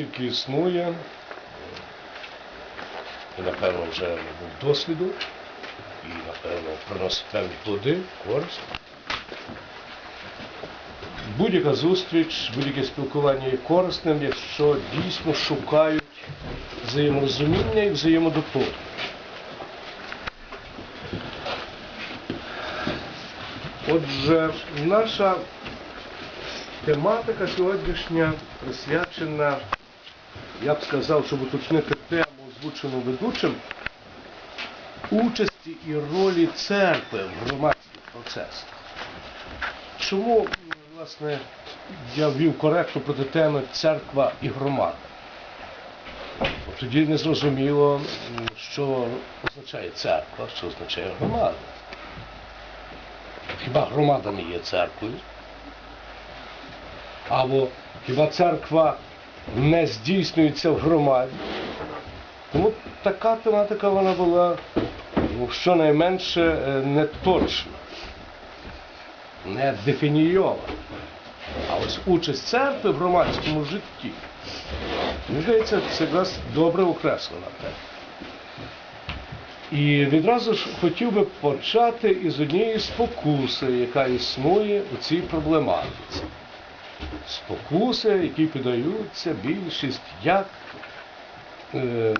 стільки існує, і напевно вже набув досвіду, і напевно приносить певні плоди, користь. Будь-яка зустріч, будь-яке спілкування є корисним, якщо дійсно шукають взаєморозуміння і взаємодоповнення. Отже, наша тематика сьогоднішня присвячена, я б сказав, щоб уточнити тему, озвучену ведучим, участі і ролі церкви в громадських процесах. Чому, власне, я ввів коректно проти теми церква і громада? Тоді не зрозуміло, що означає церква, що означає громада. Хіба громада не є церквою? Або хіба церква не здійснюється в громаді? Тому така тематика вона була ну, щонайменше е, не точна, не дефінійована. А ось участь церкви в громадському житті, мені здається, це якраз добре окреслена тема. І відразу ж хотів би почати із однієї спокуси, яка існує у цій проблематиці. Спокуси, які піддаються більшість як е,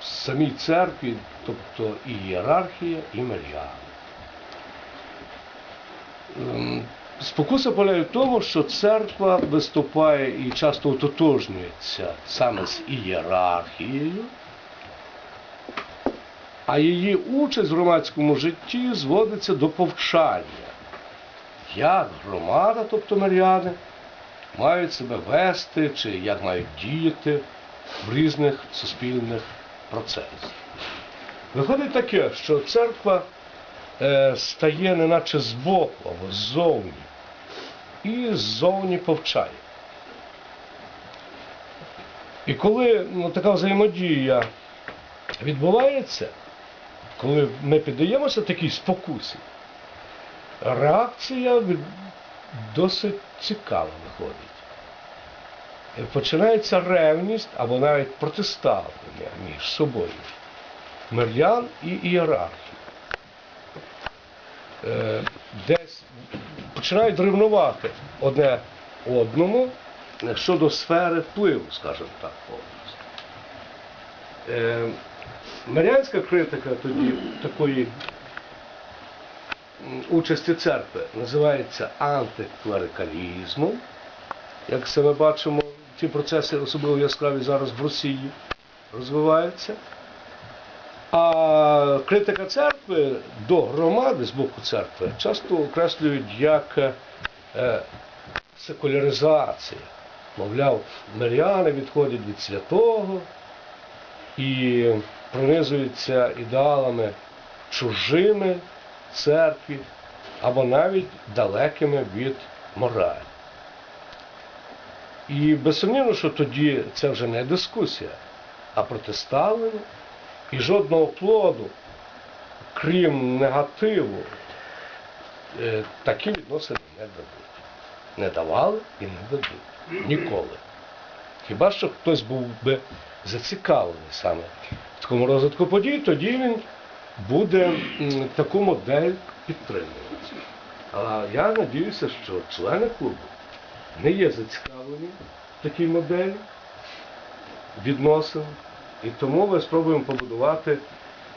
самій церкві, тобто і ієрархія, і миряни. Ем, Спокуса полягає в тому, що церква виступає і часто ототожнюється саме з ієрархією, а її участь в громадському житті зводиться до повчання. Як громада, тобто миряни, мають себе вести чи як мають діяти в різних суспільних процесах. Виходить таке, що церква е, стає неначе збоку або ззовні, і ззовні повчає. І коли ну, така взаємодія відбувається, коли ми піддаємося такій спокусі, реакція досить цікава виходить. Е, Починається ревність або навіть протиставлення між собою мирян і ієрархії. Е, Десь починають ревнувати одне одному щодо сфери впливу, скажімо так, повністю. Е, Маріанська критика тоді такої участі церкви називається антиклерикалізмом. Як це ми бачимо, ці процеси особливо яскраві зараз в Росії розвиваються. А критика церкви до громади з боку церкви часто окреслюють як е, секуляризація. Мовляв, миряни відходять від святого і пронизуються ідеалами чужими церкві або навіть далекими від моралі. І безсумнівно, що тоді це вже не дискусія, а протиставлення і жодного плоду, крім негативу, е, такі відносини не дадуть. Не давали і не дадуть. Ніколи. Хіба що хтось був би зацікавлений саме в такому розвитку подій, тоді він буде таку модель підтримувати. Але я надіюся, що члени клубу не є зацікавлені в такій моделі відносин. І тому ми спробуємо побудувати,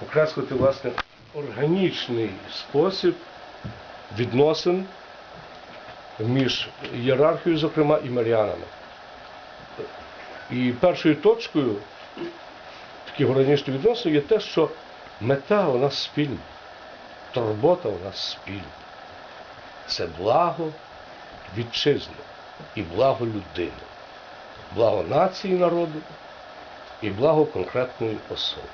окреслити власне органічний спосіб відносин між ієрархією, зокрема, і маріанами. І першою точкою таких органічних відносин є те, що мета у нас спільна, турбота у нас спільна. Це благо вітчизни і благо людини, благо нації народу і благо конкретної особи.